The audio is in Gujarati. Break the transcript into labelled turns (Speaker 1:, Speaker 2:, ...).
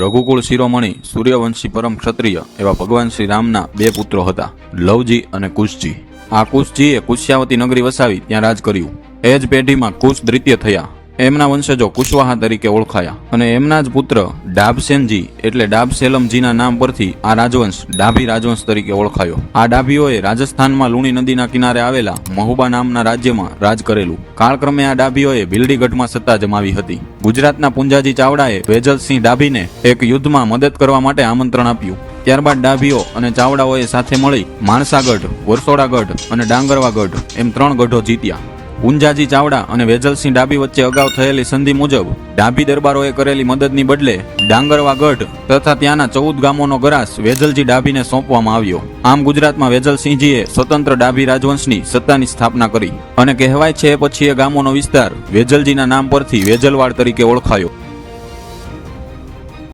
Speaker 1: રઘુકુળ શિરોમણી સૂર્યવંશી પરમ ક્ષત્રિય એવા ભગવાન શ્રી રામના બે પુત્રો હતા, લવજી અને કુશજી. આ કુશજીએ કુશ્યાવતી નગરી વસાવી ત્યાં રાજ કર્યું. એ જ પેઢીમાં કુશ દ્વિતીય થયા. એમના વંશજો કુશવાહા તરીકે ઓળખાયા. અને એમના જ પુત્ર ડાભસેનજી એટલે ડાભસેલમજીના નામ પરથી આ રાજવંશ ડાભી રાજવંશ તરીકે ઓળખાયો. આ ડાભીઓએ રાજસ્થાનમાં લુણી નદીના કિનારે આવેલા મહુબા નામના રાજ્યમાં રાજ કરેલું. કાળક્રમે આ ડાભીઓએ ભીલડીગઢમાં સત્તા જમાવી હતી. ગુજરાતના પુંજાજી ચાવડાએ વેજલસિંહ ડાભીને એક યુદ્ધમાં મદદ કરવા માટે આમંત્રણ આપ્યું. ત્યારબાદ ડાભીઓ અને ચાવડાઓએ સાથે મળી માણસાગઢ, વરસોડાગઢ અને ડાંગરવાગઢ એમ ત્રણ ગઢો જીત્યા. પુંજાજી ચાવડા અને વેજલસિંહ ડાભી વચ્ચે અગાઉ થયેલી સંધિ મુજબ ડાભી દરબારોએ કરેલી મદદની બદલે ડાંગરવા ગઢ તથા ત્યાંના ચૌદ ગામોનો ગરાસ વેજલજી ડાભીને સોંપવામાં આવ્યો. આમ ગુજરાતમાં વેજલસિંહજીએ સ્વતંત્ર ડાભી રાજવંશની સત્તાની સ્થાપના કરી અને કહેવાય છે પછી એ ગામોનો વિસ્તાર વેજલજીના નામ પરથી વેજલવાડ તરીકે ઓળખાયો.